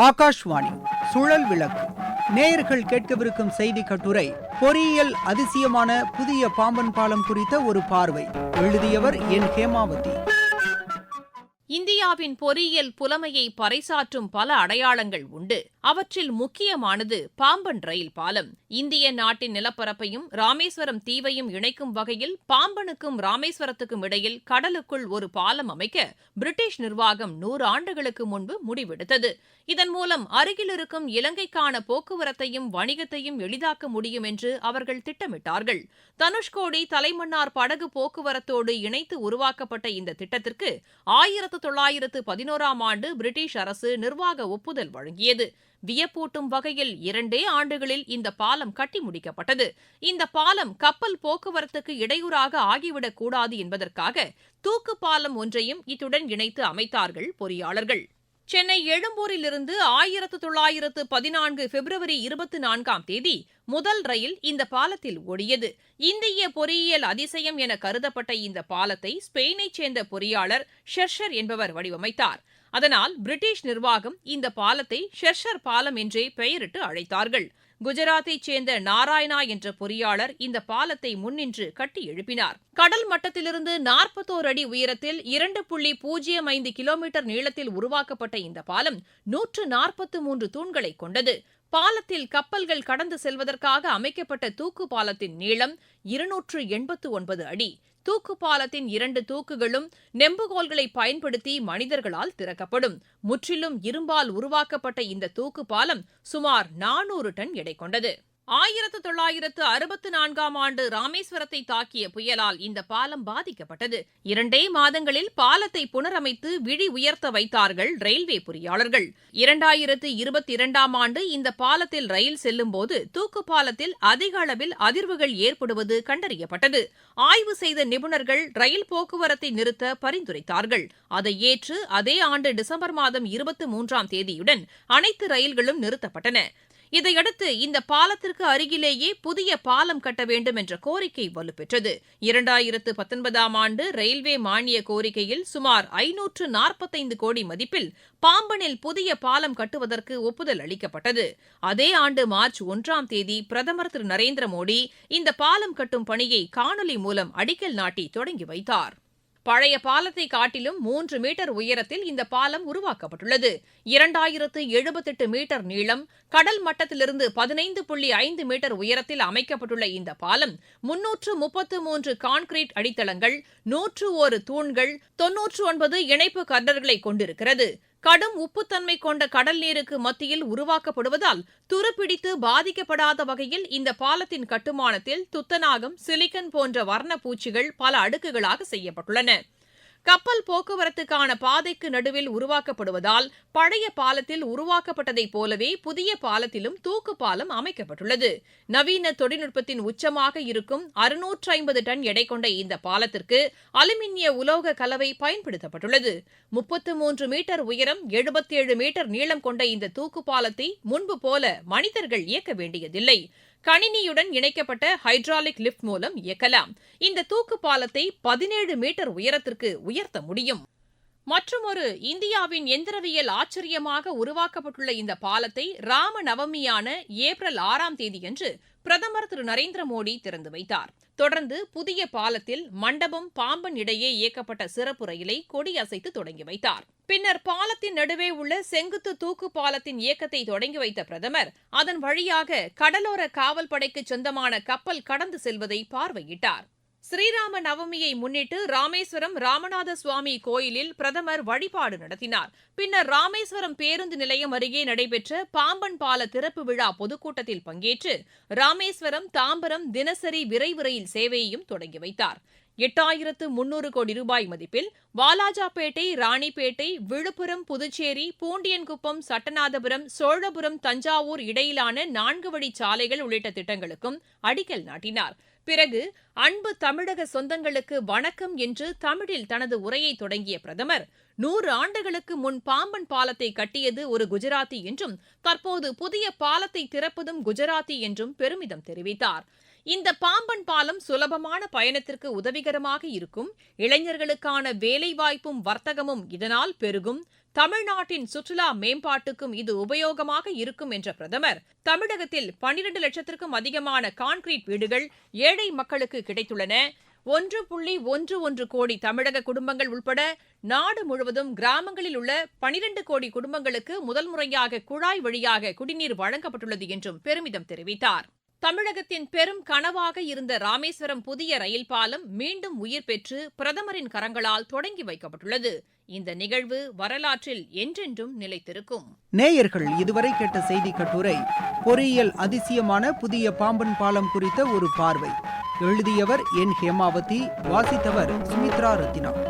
ஆகாஷ்வாணி சுழல் விளக்கு. நேயர்கள் கேட்கவிருக்கும் செய்தி கட்டுரை பொறியியல் அதிசயமான புதிய பாம்பன் பாலம் குறித்த ஒரு பார்வை. எழுதியவர் என். ஹேமாவதி. இந்தியாவின் பொறியியல் புலமையை பறைசாற்றும் பல அடையாளங்கள் உண்டு. அவற்றில் முக்கியமானது பாம்பன் ரயில் பாலம். இந்திய நாட்டின் நிலப்பரப்பையும் ராமேஸ்வரம் தீவையும் இணைக்கும் வகையில் பாம்பனுக்கும் ராமேஸ்வரத்துக்கும் இடையில் கடலுக்குள் ஒரு பாலம் அமைக்க பிரிட்டிஷ் நிர்வாகம் நூறு ஆண்டுகளுக்கு முன்பு முடிவெடுத்தது. இதன் மூலம் அருகில் இருக்கும் இலங்கைக்கான போக்குவரத்தையும் வணிகத்தையும் எளிதாக்க முடியும் என்று அவர்கள் திட்டமிட்டார்கள். தனுஷ்கோடி தலைமன்னார் படகு போக்குவரத்தோடு இணைத்து உருவாக்கப்பட்ட இந்த திட்டத்திற்கு ஆயிரத்து தொள்ளாயிரத்து பதினோராம் ஆண்டு பிரிட்டிஷ் அரசு நிர்வாக ஒப்புதல் வழங்கியது. வியப்பூட்டும் வகையில் இரண்டே ஆண்டுகளில் இந்த பாலம் கட்டி முடிக்கப்பட்டது. இந்த பாலம் கப்பல் போக்குவரத்துக்கு இடையூறாக ஆகிவிடக் கூடாது என்பதற்காக தூக்கு பாலம் ஒன்றையும் இத்துடன் இணைத்து அமைத்தார்கள் பொறியாளர்கள். சென்னை எழும்பூரிலிருந்து ஆயிரத்து தொள்ளாயிரத்து பதினான்கு பிப்ரவரி இருபத்தி நான்காம் தேதி முதல் ரயில் இந்த பாலத்தில் ஓடியது. இந்திய பொறியியல் அதிசயம் என கருதப்பட்ட இந்த பாலத்தை ஸ்பெயினைச் சேர்ந்த பொறியாளர் ஷெர்ஷர் என்பவர் வடிவமைத்தார். அதனால் பிரிட்டிஷ் நிர்வாகம் இந்த பாலத்தை ஷெர்ஷர் பாலம் என்றே பெயரிட்டு அழைத்தார்கள். குஜராத்தைச் சேர்ந்த நாராயணா என்ற பொறியாளர் இந்த பாலத்தை முன்னின்று கட்டி எழுப்பினார். கடல் மட்டத்திலிருந்து நாற்பத்தோரு அடி உயரத்தில் இரண்டு புள்ளி பூஜ்ஜியம் ஐந்து கிலோமீட்டர் நீளத்தில் உருவாக்கப்பட்ட இந்த பாலம் நூற்று நாற்பத்து மூன்று தூண்களை கொண்டது. பாலத்தில் கப்பல்கள் கடந்து செல்வதற்காக அமைக்கப்பட்ட தூக்கு பாலத்தின் நீளம் இருநூற்று எண்பத்து ஒன்பது அடி. தூக்கு பாலத்தின் இரண்டு தூக்குகளும் நெம்புகோல்களை பயன்படுத்தி மனிதர்களால் திறக்கப்படும். முற்றிலும் இரும்பால் உருவாக்கப்பட்ட இந்த தூக்கு பாலம் சுமார் நானூறு டன் எடை கொண்டது. ஆயிரத்து தொள்ளாயிரத்து அறுபத்து நான்காம் ஆண்டு ராமேஸ்வரத்தை தாக்கிய புயலால் இந்த பாலம் பாதிக்கப்பட்டது. இரண்டே மாதங்களில் பாலத்தை புனரமைத்து விழி உயர்த்த வைத்தார்கள் ரயில்வே பொறியாளர்கள். இரண்டாயிரத்து இருபத்தி இரண்டாம் ஆண்டு இந்த பாலத்தில் ரயில் செல்லும்போது தூக்கு பாலத்தில் அதிக அளவில் அதிர்வுகள் ஏற்படுவது கண்டறியப்பட்டது. ஆய்வு செய்த நிபுணர்கள் ரயில் போக்குவரத்தை நிறுத்த பரிந்துரைத்தார்கள். அதை ஏற்று அதே ஆண்டு டிசம்பர் மாதம் இருபத்தி மூன்றாம் தேதியுடன் அனைத்து ரயில்களும் நிறுத்தப்பட்டன. இதையடுத்து இந்த பாலத்திற்கு அருகிலேயே புதிய பாலம் கட்ட வேண்டும் என்ற கோரிக்கை வலுப்பெற்றது. இரண்டாயிரத்து பத்தொன்பதாம் ஆண்டு ரயில்வே மானிய கோரிக்கையில் சுமார் ஐநூற்று நாற்பத்தைந்து கோடி மதிப்பில் பாம்பனில் புதிய பாலம் கட்டுவதற்கு ஒப்புதல் அளிக்கப்பட்டது. அதே ஆண்டு மார்ச் ஒன்றாம் தேதி பிரதமர் திரு நரேந்திர மோடி இந்த பாலம் கட்டும் பணியை காணொலி மூலம் அடிக்கல் நாட்டி தொடங்கி வைத்தார். பழைய பாலத்தை காட்டிலும் மூன்று மீட்டர் உயரத்தில் இந்த பாலம் உருவாக்கப்பட்டுள்ளது. இரண்டாயிரத்து எழுபத்தெட்டு மீட்டர் நீளம் கடல் மட்டத்திலிருந்து பதினைந்து புள்ளி ஐந்து மீட்டர் உயரத்தில் அமைக்கப்பட்டுள்ள இந்த பாலம் முன்னூற்று முப்பத்து மூன்று கான்கிரீட் அடித்தளங்கள் நூற்று ஒரு தூண்கள் தொன்னூற்று ஒன்பது இணைப்பு கர்டர்களை கொண்டிருக்கிறது. கடும் உப்புத்தன்மை கொண்ட கடல் நீருக்கு மத்தியில் உருவாக்கப்படுவதால் துருப்பிடித்து பாதிக்கப்படாத வகையில் இந்த பாலத்தின் கட்டுமானத்தில் துத்தநாகம் சிலிக்கன் போன்ற வர்ண பூச்சிகள் பல அடுக்குகளாக செய்யப்பட்டுள்ளன. கப்பல் போக்குவரத்துக்கான பாதைக்கு நடுவில் உருவாக்கப்படுவதால் பழைய பாலத்தில் உருவாக்கப்பட்டதைப் போலவே புதிய பாலத்திலும் தூக்கு பாலம் அமைக்கப்பட்டுள்ளது. நவீன தொழில்நுட்பத்தின் உச்சமாக இருக்கும் அறுநூற்று ஐம்பது டன் எடை கொண்ட இந்த பாலத்திற்கு அலுமினிய உலோக கலவை பயன்படுத்தப்பட்டுள்ளது. முப்பத்து மூன்று மீட்டர் உயரம் எழுபத்தேழு மீட்டர் நீளம் கொண்ட இந்த தூக்கு பாலத்தை முன்பு போல மனிதர்கள் இயக்க வேண்டியதில்லை. கணினியுடன் இணைக்கப்பட்ட ஹைட்ராலிக் லிப்ட் மூலம் இயக்கலாம். இந்த தூக்கு பாலத்தை பதினேழு மீட்டர் உயரத்திற்கு உயர்த்த முடியும். மற்றுமொரு இந்தியாவின் எந்திரவியல் ஆச்சரியமாக உருவாக்கப்பட்டுள்ள இந்த பாலத்தை ராம நவமியான ஏப்ரல் ஆறாம் தேதியன்று பிரதமர் திரு நரேந்திர மோடி திறந்து வைத்தார். தொடர்ந்து புதிய பாலத்தில் மண்டபம் பாம்பன் இடையே இயக்கப்பட்ட சிறப்பு ரயிலை கொடியசைத்து தொடங்கி வைத்தார். பின்னர் பாலத்தின் நடுவே உள்ள செங்குத்து தூக்கு பாலத்தின் இயக்கத்தை தொடங்கி வைத்த பிரதமர் அதன் வழியாக கடலோர காவல்படைக்கு சொந்தமான கப்பல் கடந்து செல்வதை பார்வையிட்டார். ஸ்ரீராம நவமியை முன்னிட்டு ராமேஸ்வரம் ராமநாத சுவாமி கோயிலில் பிரதமர் வழிபாடு நடத்தினார். பின்னர் ராமேஸ்வரம் பேருந்து நிலையம் அருகே நடைபெற்ற பாம்பன் பால திறப்பு விழா பொதுக்கூட்டத்தில் பங்கேற்று ராமேஸ்வரம் தாம்பரம் தினசரி விரைவு ரயில் சேவையையும் தொடங்கி வைத்தார். எட்டாயிரத்து முன்னூறு கோடி ரூபாய் மதிப்பில் வாலாஜாபேட்டை ராணிப்பேட்டை விழுப்புரம் புதுச்சேரி பூண்டியன்குப்பம் சட்டநாதபுரம் சோழபுரம் தஞ்சாவூர் இடையிலான நான்கு வழி சாலைகள் உள்ளிட்ட திட்டங்களுக்கும் அடிக்கல் நாட்டினார். பிறகு அன்பு தமிழக சொந்தங்களுக்கு வணக்கம் என்று தமிழில் தனது உரையை தொடங்கிய பிரதமர் நூறு ஆண்டுகளுக்கு முன் பாம்பன் பாலத்தை கட்டியது ஒரு குஜராத்தி என்றும் தற்போது புதிய பாலத்தை திறப்பதும் குஜராத்தி என்றும் பெருமிதம் தெரிவித்தார். இந்த பாம்பன் பாலம் சுலபமான பயணத்திற்கு உதவிகரமாக இருக்கும் இளைஞர்களுக்கான வேலைவாய்ப்பும் வர்த்தகமும் இதனால் பெருகும் தமிழ்நாட்டின் சுற்றுலா மேம்பாட்டுக்கும் இது உபயோகமாக இருக்கும் என்ற பிரதமர் தமிழகத்தில் பனிரண்டு லட்சத்திற்கும் அதிகமான கான்கிரீட் வீடுகள் ஏழை மக்களுக்கு கிடைத்துள்ளன. ஒன்று புள்ளி ஒன்று ஒன்று கோடி தமிழக குடும்பங்கள் உள்பட நாடு முழுவதும் கிராமங்களில் உள்ள பனிரண்டு கோடி குடும்பங்களுக்கு முதல் முறையாக குழாய் வழியாக குடிநீர் வழங்கப்பட்டுள்ளது என்றும் பெருமிதம் தெரிவித்தார். தமிழகத்தின் பெரும் கனவாக இருந்த ராமேஸ்வரம் புதிய ரயில் பாலம் மீண்டும் உயிர் பெற்று பிரதமரின் கரங்களால் தொடங்கி வைக்கப்பட்டுள்ளது. இந்த நிகழ்வு வரலாற்றில் என்றென்றும் நிலைத்திருக்கும். நேயர்கள் இதுவரை கேட்ட செய்தி கட்டுரை பொறியியல் அதிசயமான புதிய பாம்பன் பாலம் குறித்த ஒரு பார்வை. எழுதியவர் என். ஹேமாவதி வாசித்தவர் சுமித்ரா ரத்தினா